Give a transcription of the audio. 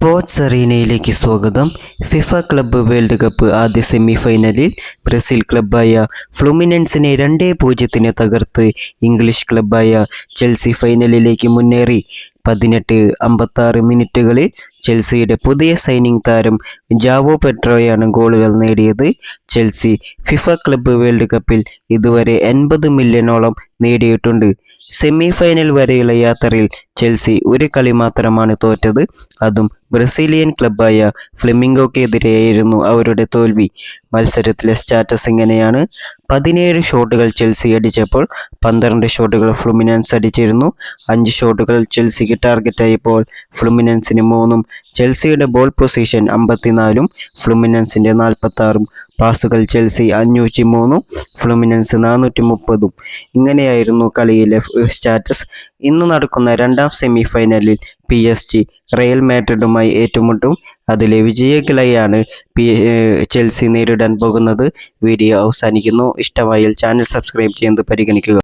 Sports അറീനയിലേക്ക് സ്വാഗതം. FIFA club world cup ആദ്യ സെമി ഫൈനലിൽ ബ്രസീൽ ക്ലബ്ബായ ഫ്ലുമിനൻസിനെ രണ്ടേ പൂജ്യത്തിന് തകർത്ത് ഇംഗ്ലീഷ് ക്ലബ്ബായ ചെൽസി ഫൈനലിലേക്ക് മുന്നേറി. പതിനെട്ട് അമ്പത്താറ് മിനിറ്റുകളിൽ ചെൽസിയുടെ പുതിയ സൈനിങ് താരം ജാവോ പെട്രോയാണ് ഗോളുകൾ നേടിയത്. ചെൽസി ഫിഫ ക്ലബ്ബ് വേൾഡ് കപ്പിൽ ഇതുവരെ എൺപത് മില്യണോളം നേടിയിട്ടുണ്ട്. സെമി ഫൈനൽ വരെയുള്ള യാത്രയിൽ ചെൽസി ഒരു കളി മാത്രമാണ് തോറ്റത്. അതും ബ്രസീലിയൻ ക്ലബ്ബായ ഫ്ലെമിംഗോക്കെതിരെയായിരുന്നു അവരുടെ തോൽവി. മത്സരത്തിലെ സ്റ്റാറ്റസ് ഇങ്ങനെയാണ്. പതിനേഴ് ഷോട്ടുകൾ ചെൽസി അടിച്ചപ്പോൾ പന്ത്രണ്ട് ഷോട്ടുകൾ ഫ്ലുമിനൻസ് അടിച്ചിരുന്നു. അഞ്ച് ഷോട്ടുകൾ ചെൽസിക്ക് ടാർഗറ്റായപ്പോൾ ഫ്ലുമിനൻസിന് മൂന്നും ചെൽസിയുടെ ബോൾ പൊസിഷൻ അമ്പത്തിനാലും ഫ്ലുമിനൻസിന്റെ നാൽപ്പത്താറും. പാസുകൾ ചെൽസി അഞ്ഞൂറ്റി മൂന്നും ഫ്ലുമിനൻസ് നാനൂറ്റി മുപ്പതും ഇങ്ങനെയായിരുന്നു കളിയിലെ സ്റ്റാറ്റസ്. ഇന്ന് നടക്കുന്ന രണ്ടാം സെമി ഫൈനലിൽ പി എസ് ജി റയൽ മാഡ്രിഡുമായി ഏറ്റുമുട്ടും. അതിലെ വിജയികളെയാണ് പി ചെൽസി നേരിടാൻ പോകുന്നത്. വീഡിയോ അവസാനിക്കുന്നു. ഇഷ്ടമായാൽ ചാനൽ സബ്സ്ക്രൈബ് ചെയ്യുന്നത് പരിഗണിക്കുക.